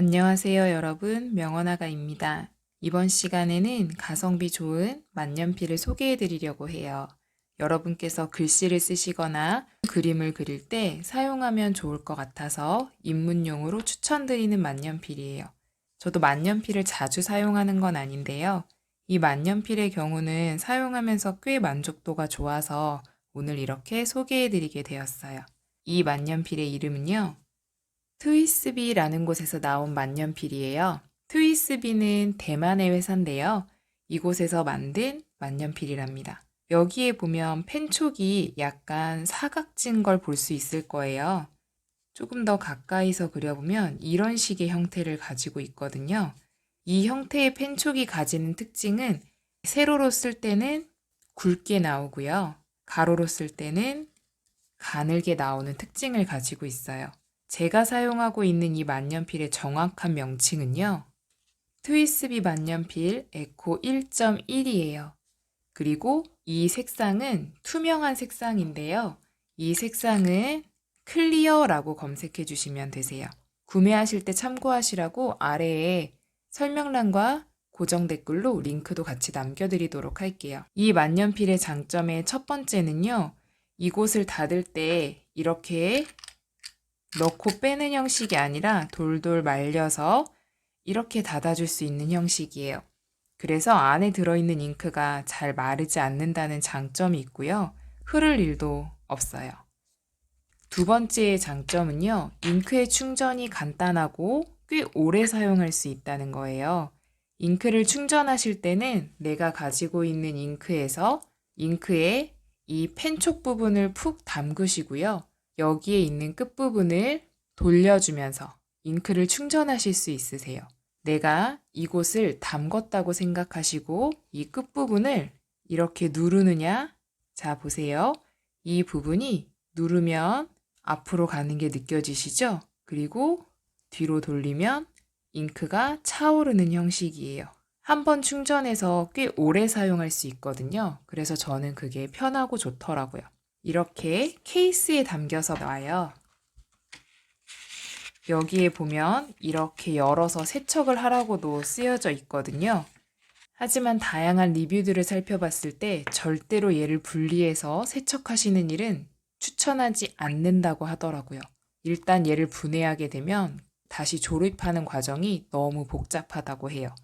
안녕하세요, 여러분. 명언아가입니다. 이번 시간에는 가성비 좋은 만년필을 소개해 드리려고 해요. 여러분께서 글씨를 쓰시거나 그림을 그릴 때 사용하면 좋을 것 같아서 입문용으로 추천드리는 만년필이에요. 저도 만년필을 자주 사용하는 건 아닌데요. 이 만년필의 경우는 사용하면서 꽤 만족도가 좋아서 오늘 이렇게 소개해 드리게 되었어요. 이 만년필의 이름은요. 트위스비라는 곳에서 나온 만년필이에요. 트위스비는 대만의 회사인데요. 이곳에서 만든 만년필이랍니다. 여기에 보면 펜촉이 약간 사각진 걸 볼 수 있을 거예요. 조금 더 가까이서 그려보면 이런 식의 형태를 가지고 있거든요. 이 형태의 펜촉이 가지는 특징은 세로로 쓸 때는 굵게 나오고요. 가로로 쓸 때는 가늘게 나오는 특징을 가지고 있어요. 제가 사용하고 있는 이 만년필의 정확한 명칭은요. 트위스비 만년필 에코 1.1이에요. 그리고 이 색상은 투명한 색상인데요. 이 색상은 클리어라고 검색해 주시면 되세요. 구매하실 때 참고하시라고 아래에 설명란과 고정 댓글로 링크도 같이 남겨드리도록 할게요. 이 만년필의 장점의 첫 번째는요. 이곳을 닫을 때 이렇게 넣고 빼는 형식이 아니라 돌돌 말려서 이렇게 닫아줄 수 있는 형식이에요. 그래서 안에 들어있는 잉크가 잘 마르지 않는다는 장점이 있고요. 흐를 일도 없어요. 두 번째 장점은요. 잉크의 충전이 간단하고 꽤 오래 사용할 수 있다는 거예요. 잉크를 충전하실 때는 내가 가지고 있는 잉크에서 잉크의 이 펜촉 부분을 푹 담그시고요. 여기에 있는 끝부분을 돌려주면서 잉크를 충전하실 수 있으세요. 내가 이곳을 담궜다고 생각하시고 이 끝부분을 이렇게 누르느냐? 자, 보세요. 이 부분이 누르면 앞으로 가는 게 느껴지시죠? 그리고 뒤로 돌리면 잉크가 차오르는 형식이에요. 한 번 충전해서 꽤 오래 사용할 수 있거든요. 그래서 저는 그게 편하고 좋더라고요. 이렇게 케이스에 담겨서 나와요. 여기에 보면 이렇게 열어서 세척을 하라고도 쓰여져 있거든요. 하지만 다양한 리뷰들을 살펴봤을 때 절대로 얘를 분리해서 세척하시는 일은 추천하지 않는다고 하더라고요. 일단 얘를 분해하게 되면 다시 조립하는 과정이 너무 복잡하다고 해요.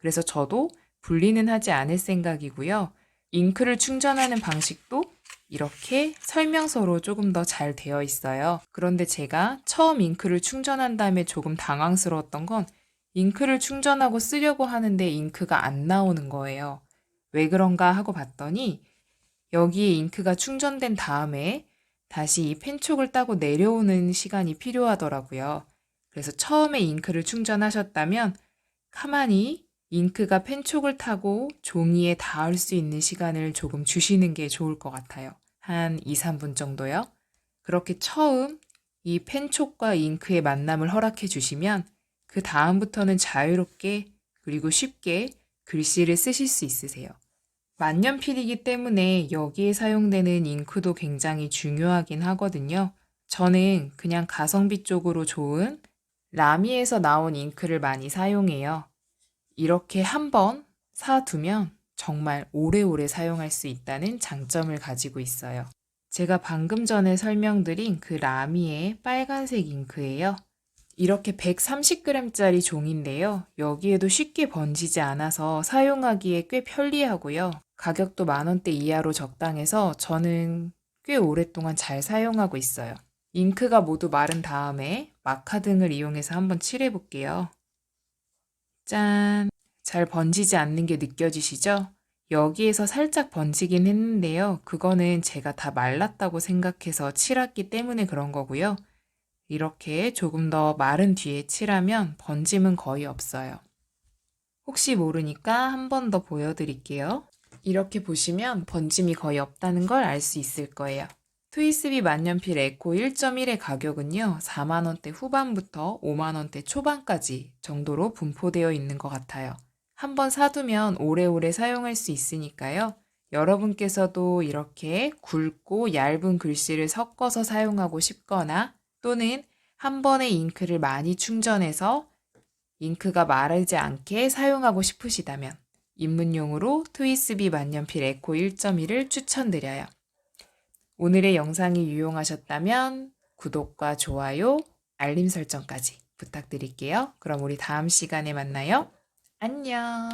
그래서 저도 분리는 하지 않을 생각이고요. 잉크를 충전하는 방식도 이렇게 설명서로 조금 더 잘 되어 있어요. 그런데 제가 처음 잉크를 충전한 다음에 조금 당황스러웠던 건 잉크를 충전하고 쓰려고 하는데 잉크가 안 나오는 거예요. 왜 그런가 하고 봤더니 여기에 잉크가 충전된 다음에 다시 이 펜촉을 따고 내려오는 시간이 필요하더라고요. 그래서 처음에 잉크를 충전하셨다면 가만히 잉크가 펜촉을 타고 종이에 닿을 수 있는 시간을 조금 주시는 게 좋을 것 같아요. 한 2, 3분 정도요. 그렇게 처음 이 펜촉과 잉크의 만남을 허락해 주시면 그 다음부터는 자유롭게 그리고 쉽게 글씨를 쓰실 수 있으세요. 만년필이기 때문에 여기에 사용되는 잉크도 굉장히 중요하긴 하거든요. 저는 그냥 가성비 쪽으로 좋은 라미에서 나온 잉크를 많이 사용해요. 이렇게 한번 사두면 정말 오래오래 사용할 수 있다는 장점을 가지고 있어요. 제가 방금 전에 설명드린 그 라미의 빨간색 잉크예요. 이렇게 130g짜리 종인데요. 여기에도 쉽게 번지지 않아서 사용하기에 꽤 편리하고요. 가격도 만원대 이하로 적당해서 저는 꽤 오랫동안 잘 사용하고 있어요. 잉크가 모두 마른 다음에 마카 등을 이용해서 한번 칠해 볼게요. 짠! 잘 번지지 않는 게 느껴지시죠? 여기에서 살짝 번지긴 했는데요. 그거는 제가 다 말랐다고 생각해서 칠했기 때문에 그런 거고요. 이렇게 조금 더 마른 뒤에 칠하면 번짐은 거의 없어요. 혹시 모르니까 한 번 더 보여드릴게요. 이렇게 보시면 번짐이 거의 없다는 걸 알 수 있을 거예요. 트위스비 만년필 에코 1.1의 가격은요, 4만원대 후반부터 5만원대 초반까지 정도로 분포되어 있는 것 같아요. 한번 사두면 오래오래 사용할 수 있으니까요. 여러분께서도 이렇게 굵고 얇은 글씨를 섞어서 사용하고 싶거나 또는 한 번에 잉크를 많이 충전해서 잉크가 마르지 않게 사용하고 싶으시다면 입문용으로 트위스비 만년필 에코 1.1을 추천드려요. 오늘의 영상이 유용하셨다면 구독과 좋아요, 알림 설정까지 부탁드릴게요. 그럼 우리 다음 시간에 만나요. 안녕.